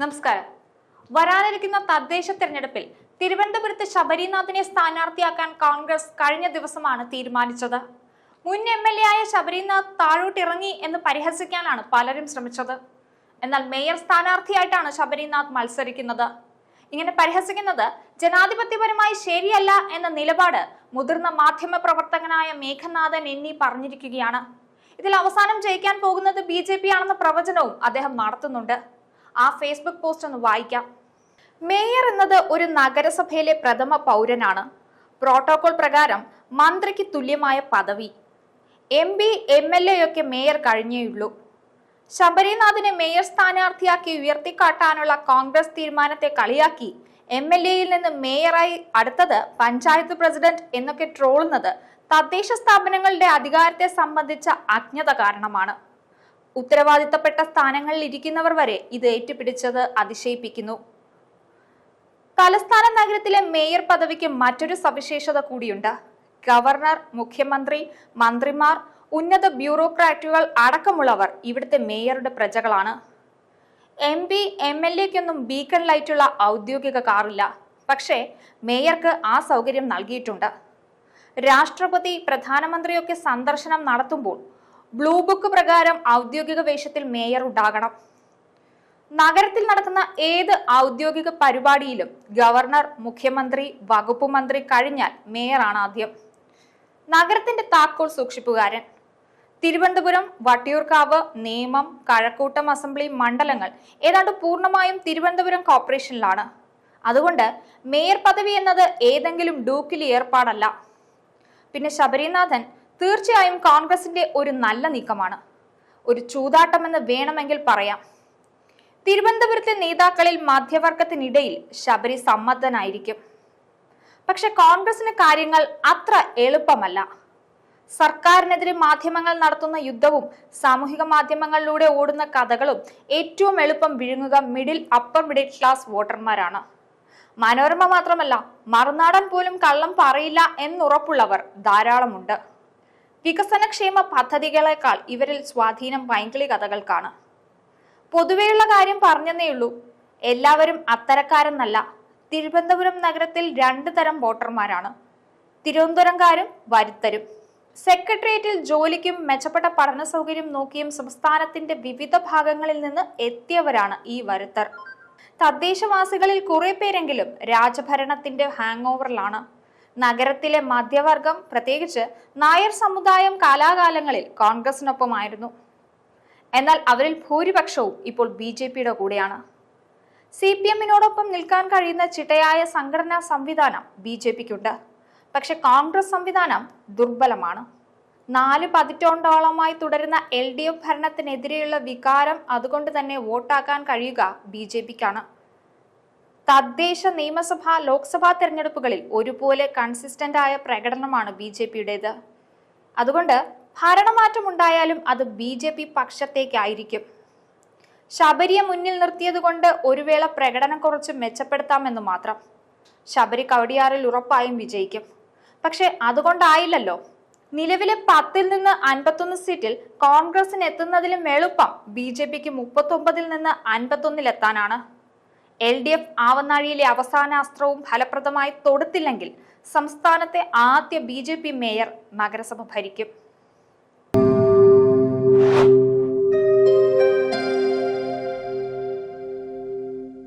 നമസ്കാരം. വരാനിരിക്കുന്ന തദ്ദേശ തെരഞ്ഞെടുപ്പിൽ തിരുവനന്തപുരത്ത് ശബരിനാഥിനെ സ്ഥാനാർത്ഥിയാക്കാൻ കോൺഗ്രസ് കഴിഞ്ഞ ദിവസമാണ് തീരുമാനിച്ചത്. മുൻ എം എൽ എ ആയ ശബരിനാഥ് താഴോട്ടിറങ്ങി എന്ന് പരിഹസിക്കാനാണ് പലരും ശ്രമിച്ചത്. എന്നാൽ മേയർ സ്ഥാനാർത്ഥിയായിട്ടാണ് ശബരിനാഥ് മത്സരിക്കുന്നത്. ഇങ്ങനെ പരിഹസിക്കുന്നത് ജനാധിപത്യപരമായി ശരിയല്ല എന്ന നിലപാട് മുതിർന്ന മാധ്യമ പ്രവർത്തകനായ മേഘനാഥൻ എന്നീ പറഞ്ഞിരിക്കുകയാണ്. ഇതിൽ അവസാനം ജയിക്കാൻ പോകുന്നത് ബി ജെ പി ആണെന്ന പ്രവചനവും അദ്ദേഹം നടത്തുന്നുണ്ട്. ആ ഫേസ്ബുക്ക് പോസ്റ്റ് ഒന്ന് വായിക്കാം. മേയർ എന്നത് ഒരു നഗരസഭയിലെ പ്രഥമ പൗരനാണ്. പ്രോട്ടോകോൾ പ്രകാരം മന്ത്രിക്ക് തുല്യമായ പദവി. M P M L A ഒക്കെ മേയർ കഴിഞ്ഞേയുള്ളൂ ശബരിനാഥിനെ മേയർ സ്ഥാനാർത്ഥിയാക്കി ഉയർത്തിക്കാട്ടാനുള്ള കോൺഗ്രസ് തീരുമാനത്തെ കളിയാക്കി എം എൽ എയിൽ നിന്ന് മേയറായി അടുത്തത് പഞ്ചായത്ത് പ്രസിഡന്റ് എന്നൊക്കെ ട്രോളുന്നത് തദ്ദേശ സ്ഥാപനങ്ങളുടെ അധികാരത്തെ സംബന്ധിച്ച അജ്ഞത കാരണമാണ്. ഉത്തരവാദിത്തപ്പെട്ട സ്ഥാനങ്ങളിൽ ഇരിക്കുന്നവർ വരെ ഇത് ഏറ്റുപിടിച്ചത് അതിശയിപ്പിക്കുന്നു. തലസ്ഥാന നഗരത്തിലെ മേയർ പദവിക്ക് മറ്റൊരു സവിശേഷത കൂടിയുണ്ട്. ഗവർണർ മുഖ്യമന്ത്രി മന്ത്രിമാർ ഉന്നത ബ്യൂറോക്രാറ്റുകൾ അടക്കമുള്ളവർ ഇവിടുത്തെ മേയറുടെ പ്രജകളാണ്. എം പി എം എൽ എക്കൊന്നും ബീക്കൺ ലൈറ്റുള്ള ഔദ്യോഗിക കാറില്ല. പക്ഷേ മേയർക്ക് ആ സൗകര്യം നൽകിയിട്ടുണ്ട്. രാഷ്ട്രപതി പ്രധാനമന്ത്രിയൊക്കെ സന്ദർശനം നടത്തുമ്പോൾ ബ്ലൂ ബുക്ക് പ്രകാരം ഔദ്യോഗിക വേഷത്തിൽ മേയർ ഉണ്ടാകണം. നഗരത്തിൽ നടക്കുന്ന ഏത് ഔദ്യോഗിക പരിപാടിയിലും ഗവർണർ മുഖ്യമന്ത്രി വകുപ്പ് മന്ത്രി കഴിഞ്ഞാൽ മേയറാണ് ആദ്യം. നഗരത്തിന്റെ താക്കോൽ സൂക്ഷിപ്പുകാരൻ. തിരുവനന്തപുരം വട്ടിയൂർക്കാവ് നേമം കഴക്കൂട്ടം അസംബ്ലി മണ്ഡലങ്ങൾ ഏതാണ്ട് പൂർണമായും തിരുവനന്തപുരം കോർപ്പറേഷനിലാണ്. അതുകൊണ്ട് മേയർ പദവി എന്നത് ഏതെങ്കിലും ഡൂക്കിൽ ഏർപ്പാടല്ല. പിന്നെ ശബരിനാഥൻ തീർച്ചയായും കോൺഗ്രസിന്റെ ഒരു നല്ല നീക്കമാണ്. ഒരു ചൂതാട്ടമെന്ന് വേണമെങ്കിൽ പറയാം. തിരുവനന്തപുരത്തെ നേതാക്കളിൽ മധ്യവർഗത്തിനിടയിൽ ശബരി സമ്മതനായിരിക്കും പക്ഷെ കോൺഗ്രസിന് കാര്യങ്ങൾ അത്ര എളുപ്പമല്ല. സർക്കാരിനെതിരെ മാധ്യമങ്ങൾ നടത്തുന്ന യുദ്ധവും സാമൂഹിക മാധ്യമങ്ങളിലൂടെ ഓടുന്ന കഥകളും ഏറ്റവും എളുപ്പം വിഴുങ്ങുക മിഡിൽ അപ്പർ മിഡിൽ ക്ലാസ് വോട്ടർമാരാണ്. മനോരമ മാത്രമല്ല മറുനാടൻ പോലും കള്ളം പറയില്ല എന്നുറപ്പുള്ളവർ ധാരാളമുണ്ട്. വികസനക്ഷേമ പദ്ധതികളെക്കാൾ ഇവരിൽ സ്വാധീനം പൈങ്കിളി കഥകൾക്കാണ് പൊതുവെയുള്ള കാര്യം പറഞ്ഞെന്നേയുള്ളൂ എല്ലാവരും അത്തരക്കാരെന്നല്ല. തിരുവനന്തപുരം നഗരത്തിൽ രണ്ട് തരം വോട്ടർമാരാണ്. തിരുവനന്തപുരംകാരും വരുത്തരും. സെക്രട്ടേറിയറ്റിൽ ജോലിക്കും മെച്ചപ്പെട്ട പഠന സൗകര്യം നോക്കിയും സംസ്ഥാനത്തിന്റെ വിവിധ ഭാഗങ്ങളിൽ നിന്ന് എത്തിയവരാണ് ഈ വരുത്തർ. തദ്ദേശവാസികളിൽ കുറെ പേരെങ്കിലും രാജഭരണത്തിന്റെ ഹാങ് ഓവറിലാണ് നഗരത്തിലെ മധ്യവർഗം പ്രത്യേകിച്ച് നായർ സമുദായം കാലാകാലങ്ങളിൽ കോൺഗ്രസിനൊപ്പമായിരുന്നു. എന്നാൽ അവരിൽ ഭൂരിപക്ഷവും ഇപ്പോൾ ബി ജെ പിയുടെ കൂടെയാണ്. സി പി എമ്മിനോടൊപ്പം നിൽക്കാൻ കഴിയുന്ന ചിട്ടയായ സംഘടനാ സംവിധാനം ബി ജെ പിക്കുണ്ട്. പക്ഷെ കോൺഗ്രസ് സംവിധാനം ദുർബലമാണ്. നാല് പതിറ്റാണ്ടോളമായി തുടരുന്ന എൽ ഡി എഫ് ഭരണത്തിനെതിരെയുള്ള വികാരം അതുകൊണ്ട് തന്നെ വോട്ടാക്കാൻ കഴിയുക ബി ജെ പിക്കാണ്. തദ്ദേശ നിയമസഭ ലോക്സഭാ തെരഞ്ഞെടുപ്പുകളിൽ ഒരുപോലെ കൺസിസ്റ്റന്റ് ആയ പ്രകടനമാണ് ബി ജെ പിയുടേത്. അതുകൊണ്ട് ഭരണമാറ്റം ഉണ്ടായാലും അത് ബി ജെ പി പക്ഷത്തേക്കായിരിക്കും. ശബരിയെ മുന്നിൽ നിർത്തിയതുകൊണ്ട് ഒരു വേള പ്രകടനം കുറച്ച് മെച്ചപ്പെടുത്താമെന്ന് മാത്രം. ശബരി കവടിയാറിൽ ഉറപ്പായും വിജയിക്കും. പക്ഷെ അതുകൊണ്ടായില്ലല്ലോ. നിലവിലെ പത്തിൽ നിന്ന് അൻപത്തൊന്ന് സീറ്റിൽ കോൺഗ്രസിന് എത്തുന്നതിലും എളുപ്പം ബി ജെ പിക്ക് മുപ്പത്തൊമ്പതിൽ നിന്ന് അൻപത്തൊന്നിൽ എത്താനാണ് എൽ ഡി എഫ് ആവനാഴിയിലെ അവസാന അസ്ത്രവും ഫലപ്രദമായി തൊടുത്തില്ലെങ്കിൽ സംസ്ഥാനത്തെ ആദ്യ ബി മേയർ നഗരസഭ ഭരിക്കും.